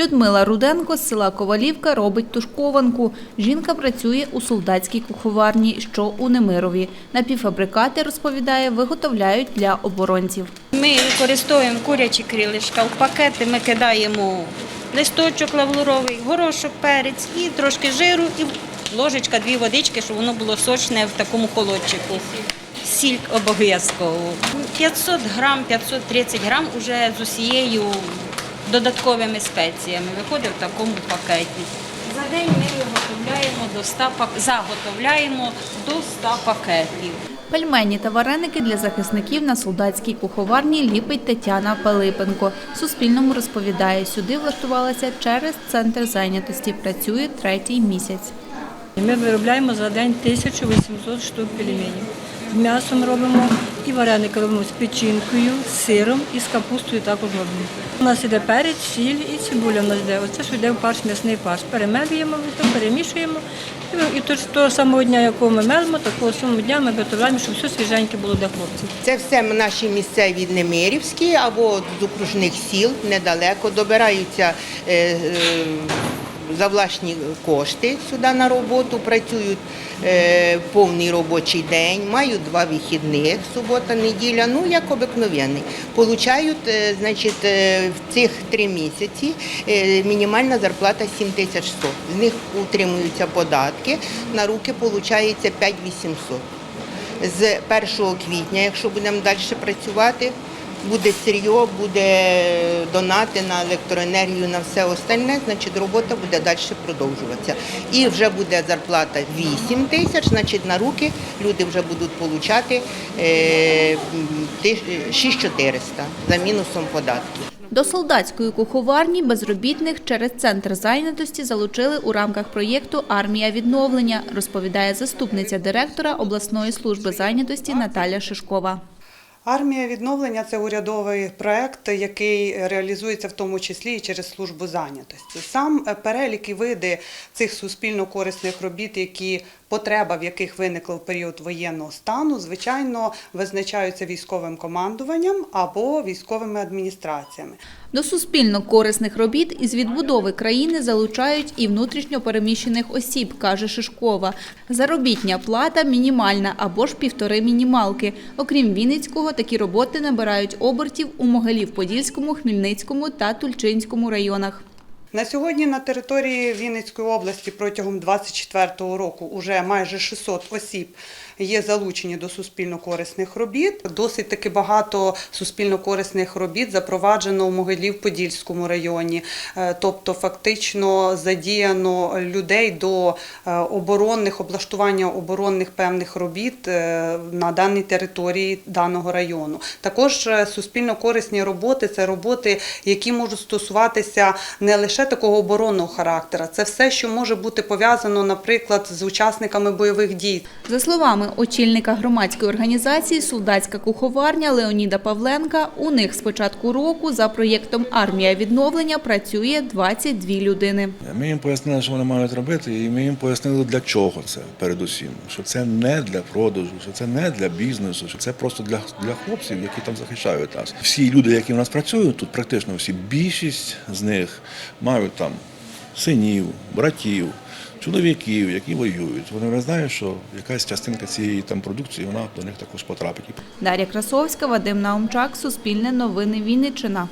Людмила Руденко з села Ковалівка робить тушкованку. Жінка працює у солдатській куховарні, що у Немирові. Напівфабрикати, розповідає, виготовляють для оборонців. Ми використовуємо курячі крилишка. В пакети ми кидаємо листочок лавлуровий, горошок, перець і трошки жиру, і ложечка, дві водички, щоб воно було сочне в такому холодчику. Сіль обов'язково. 500 грам, 530 грам уже з усією додатковими спеціями. Виходить в такому пакеті. За день ми виготовляємо до 100 пак... заготовляємо до 100 пакетів. Пельмені та вареники для захисників на солдатській куховарні ліпить Тетяна Пилипенко. Суспільному розповідає, сюди влаштувалася через центр зайнятості. Працює третій місяць. Ми виробляємо за день 1800 штук пельменів. М'ясом робимо і вареники робимо з печінкою, з сиром і з капустою також робимо. У нас іде перець, сіль і цибуля в нас йде. Оце що йде в фарш, м'ясний фарш. Перемелюємо, перемішуємо. І то того самого дня, якого ми мелимо, такого самого дня ми виготовляємо, щоб все свіженьке було для хлопців. Це все наші місцеві немирівські або з окружних сіл недалеко добираються е, е, за власні кошти сюди на роботу, працюють е, повний робочий день, мають два вихідних, субота, неділя, ну як обикновенний. Получають, е, значить, е, в цих три місяці е, мінімальна зарплата 7100. З них утримуються податки, на руки виходить 5800 з 1 квітня, якщо будемо далі працювати, буде сир'йо, буде донати на електроенергію, на все остальне, значить робота буде далі продовжуватися. І вже буде зарплата 8 тисяч, значить на руки люди вже будуть отримати 6400 за мінусом податків. До солдатської куховарні безробітних через центр зайнятості залучили у рамках проєкту Армія відновлення, розповідає заступниця директора обласної служби зайнятості Наталя Шишкова. Армія відновлення це урядовий проект, який реалізується в тому числі і через службу зайнятості. Сам е, перелік і види цих суспільно корисних робіт, які потреба в яких виникла в період воєнного стану, звичайно, визначаються військовим командуванням або військовими адміністраціями. До суспільно корисних робіт із відбудови країни залучають і внутрішньо переміщених осіб, каже Шишкова. Заробітня плата мінімальна або ж півтори мінімалки. Окрім Вінницького, такі роботи набирають обертів у Могилів-Подільському, Хмельницькому та Тульчинському районах. На сьогодні на території Вінницької області протягом 2024 року вже майже 600 осіб є залучені до суспільно-корисних робіт. Досить таки багато суспільно-корисних робіт запроваджено в Могилів-Подільському районі. Е, Тобто, фактично задіяно людей до е, оборонних облаштування оборонних певних робіт е, на даній території даного району. Також суспільно-корисні роботи це роботи, які можуть стосуватися не лише такого оборонного характеру, це все, що може бути пов'язано, наприклад, з учасниками бойових дій. За словами очільника громадської організації «Солдатська куховарня» Леоніда Павленка, у них з початку року за проєктом «Армія відновлення» працює 22 людини. Ми їм пояснили, що вони мають робити, і ми їм пояснили, для чого це передусім. Що це не для продажу, що це не для бізнесу, що це просто для, для хлопців, які там захищають нас. Всі люди, які в нас працюють тут, практично всі, більшість з них мають там синів, братів, чоловіків, які воюють. Вони не знають, що якась частинка цієї там продукції вона до них також потрапить. Дар'я Красовська, Вадим Наумчак, Суспільне новини Вінниччина.